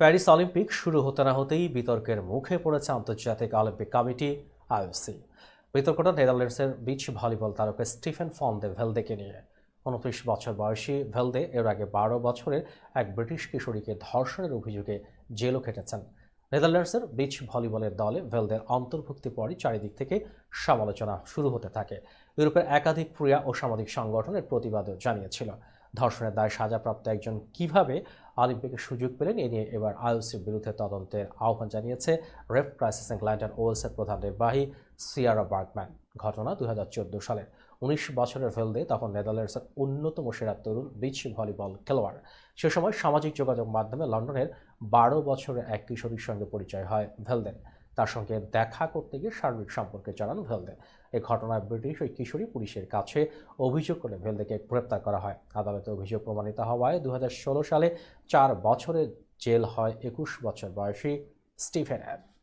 Paris Olympic শুরু হতে না হতেই বিতর্কের মুখে পড়েছে আন্তর্জাতিক অলিম্পিক কমিটি, আইওসি। বিতর্কটা নেদারল্যান্ডসের বিচ ভলিবল তারকা স্টিফেন ফন্ডে ভেলদেকে নিয়ে। উনত্রিশ বছর বয়সী ভেলদে এর আগে বারো বছরের এক ব্রিটিশ কিশোরীকে ধর্ষণের অভিযোগে জেলও খেটেছেন। নেদারল্যান্ডসের বিচ ভলিবলের দলে ভেলদের অন্তর্ভুক্তি পরই চারিদিক থেকে সমালোচনা শুরু হতে থাকে। ইউরোপের একাধিক ক্রীড়া ও সামাজিক সংগঠনের প্রতিবাদও জানিয়েছিল। ধর্ষণের দায় সাজাপ্রাপ্ত একজন কীভাবে অলিম্পিকের সুযোগ পেলেন, এ নিয়ে এবার আইওসির বিরুদ্ধে তদন্তের আহ্বান জানিয়েছে রেফ ক্রাইসিস ইংল্যান্ড ওয়েলসের প্রধান নির্বাহী সিয়ারা বার্গম্যান। ঘটনা দু হাজার চোদ্দ সালের উনিশ বছরের ভেলদে তখন নেদারল্যান্ডসের অন্যতম সেরা তরুণ বিচ ভলিবল খেলোয়াড়। সে সময় সামাজিক যোগাযোগ মাধ্যমে লন্ডনের বারো বছরের এক কিশোরীর সঙ্গে পরিচয় হয় ভেলদের তার সঙ্গে দেখা করতে গিয়ে শারীরিক সম্পর্কে জানান ভেলদে। এ ঘটনায় ব্রিটিশ ওই কিশোরী পুলিশের কাছে অভিযোগ করে ভেলদেকে গ্রেপ্তার করা হয়। আদালতে অভিযোগ প্রমাণিত হওয়ায় দু হাজার ষোলো সালে চার বছরের জেল হয়, একুশ বছর বয়সী স্টিফেন স্টিফেনের